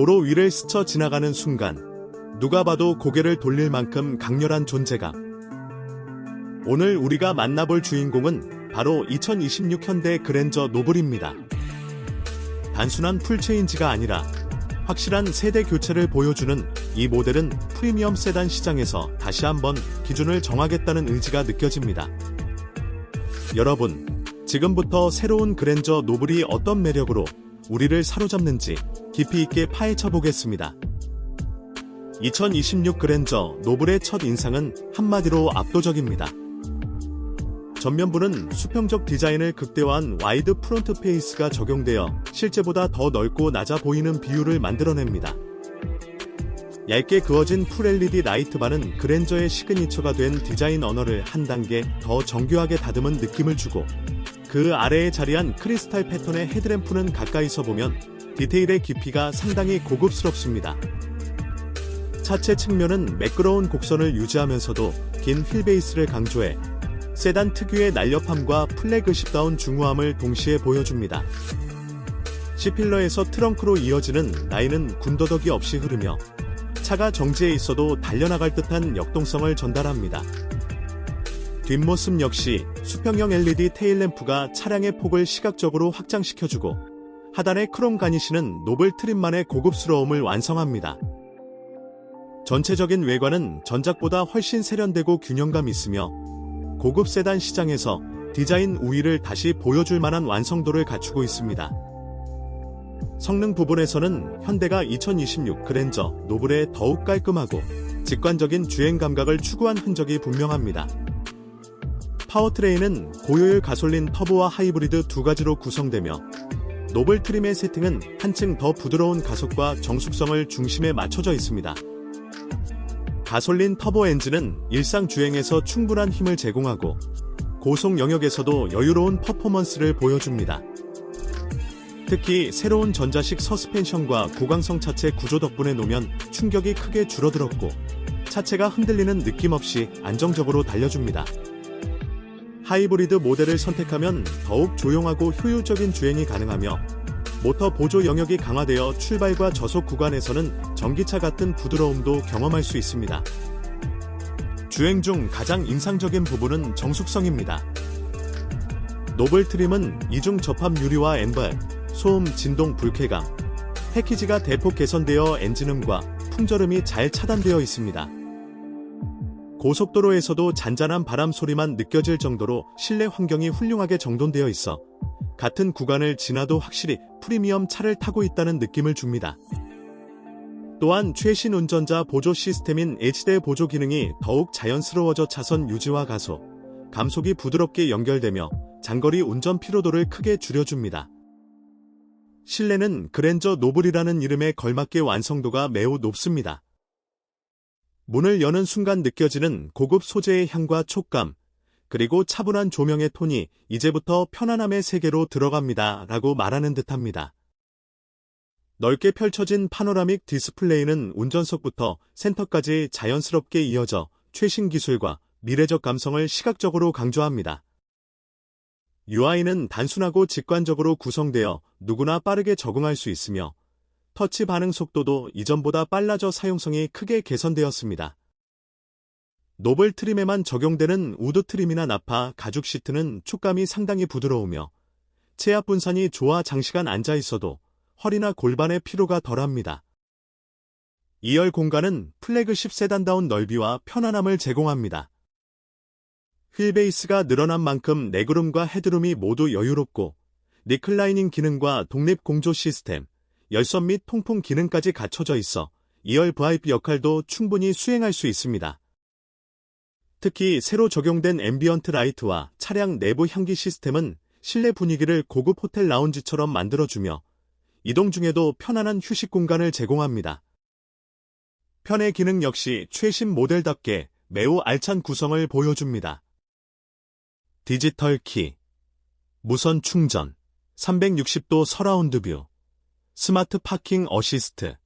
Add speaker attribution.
Speaker 1: 도로 위를 스쳐 지나가는 순간 누가 봐도 고개를 돌릴 만큼 강렬한 존재감. 오늘 우리가 만나볼 주인공은 바로 2026 현대 그랜저 노블입니다. 단순한 풀체인지가 아니라 확실한 세대 교체를 보여주는 이 모델은 프리미엄 세단 시장에서 다시 한번 기준을 정하겠다는 의지가 느껴집니다. 여러분, 지금부터 새로운 그랜저 노블이 어떤 매력으로 우리를 사로잡는지 깊이 있게 파헤쳐 보겠습니다. 2026 그랜저 노블의 첫 인상은 한마디로 압도적입니다. 전면부는 수평적 디자인을 극대화한 와이드 프론트 페이스가 적용되어 실제보다 더 넓고 낮아 보이는 비율을 만들어냅니다. 얇게 그어진 풀 LED 라이트바는 그랜저의 시그니처가 된 디자인 언어를 한 단계 더 정교하게 다듬은 느낌을 주고 그 아래에 자리한 크리스탈 패턴의 헤드램프는 가까이서 보면 디테일의 깊이가 상당히 고급스럽습니다. 차체 측면은 매끄러운 곡선을 유지하면서도 긴 휠베이스를 강조해 세단 특유의 날렵함과 플래그십다운 중후함을 동시에 보여줍니다. C필러에서 트렁크로 이어지는 라인은 군더더기 없이 흐르며 차가 정지해 있어도 달려나갈 듯한 역동성을 전달합니다. 뒷모습 역시 수평형 LED 테일램프가 차량의 폭을 시각적으로 확장시켜주고 하단의 크롬 가니시는 노블 트림만의 고급스러움을 완성합니다. 전체적인 외관은 전작보다 훨씬 세련되고 균형감 있으며 고급 세단 시장에서 디자인 우위를 다시 보여줄 만한 완성도를 갖추고 있습니다. 성능 부분에서는 현대가 2026 그랜저 노블에 더욱 깔끔하고 직관적인 주행 감각을 추구한 흔적이 분명합니다. 파워트레인은 고효율 가솔린 터보와 하이브리드 두 가지로 구성되며 노블 트림의 세팅은 한층 더 부드러운 가속과 정숙성을 중심에 맞춰져 있습니다. 가솔린 터보 엔진은 일상 주행에서 충분한 힘을 제공하고 고속 영역에서도 여유로운 퍼포먼스를 보여줍니다. 특히 새로운 전자식 서스펜션과 고강성 차체 구조 덕분에 노면 충격이 크게 줄어들었고 차체가 흔들리는 느낌 없이 안정적으로 달려줍니다. 하이브리드 모델을 선택하면 더욱 조용하고 효율적인 주행이 가능하며 모터 보조 영역이 강화되어 출발과 저속 구간에서는 전기차 같은 부드러움도 경험할 수 있습니다. 주행 중 가장 인상적인 부분은 정숙성입니다. 노블 트림은 이중 접합 유리와 엠발, 소음, 진동, 불쾌감, 패키지가 대폭 개선되어 엔진음과 풍절음이 잘 차단되어 있습니다. 고속도로에서도 잔잔한 바람 소리만 느껴질 정도로 실내 환경이 훌륭하게 정돈되어 있어 같은 구간을 지나도 확실히 프리미엄 차를 타고 있다는 느낌을 줍니다. 또한 최신 운전자 보조 시스템인 H대 보조 기능이 더욱 자연스러워져 차선 유지와 가속, 감속이 부드럽게 연결되며 장거리 운전 피로도를 크게 줄여줍니다. 실내는 그랜저 노블이라는 이름에 걸맞게 완성도가 매우 높습니다. 문을 여는 순간 느껴지는 고급 소재의 향과 촉감, 그리고 차분한 조명의 톤이 이제부터 편안함의 세계로 들어갑니다. 라고 말하는 듯합니다. 넓게 펼쳐진 파노라믹 디스플레이는 운전석부터 센터까지 자연스럽게 이어져 최신 기술과 미래적 감성을 시각적으로 강조합니다. UI는 단순하고 직관적으로 구성되어 누구나 빠르게 적응할 수 있으며 터치 반응 속도도 이전보다 빨라져 사용성이 크게 개선되었습니다. 노블 트림에만 적용되는 우드 트림이나 나파, 가죽 시트는 촉감이 상당히 부드러우며 체압 분산이 좋아 장시간 앉아 있어도 허리나 골반의 피로가 덜합니다. 2열 공간은 플래그십 세단다운 넓이와 편안함을 제공합니다. 휠베이스가 늘어난 만큼 내구름과 헤드룸이 모두 여유롭고 리클라이닝 기능과 독립 공조 시스템, 열선 및 통풍 기능까지 갖춰져 있어 2열 VIP 역할도 충분히 수행할 수 있습니다. 특히 새로 적용된 앰비언트 라이트와 차량 내부 향기 시스템은 실내 분위기를 고급 호텔 라운지처럼 만들어주며 이동 중에도 편안한 휴식 공간을 제공합니다. 편의 기능 역시 최신 모델답게 매우 알찬 구성을 보여줍니다. 디지털 키, 무선 충전, 360도 서라운드 뷰, 스마트 파킹 어시스트,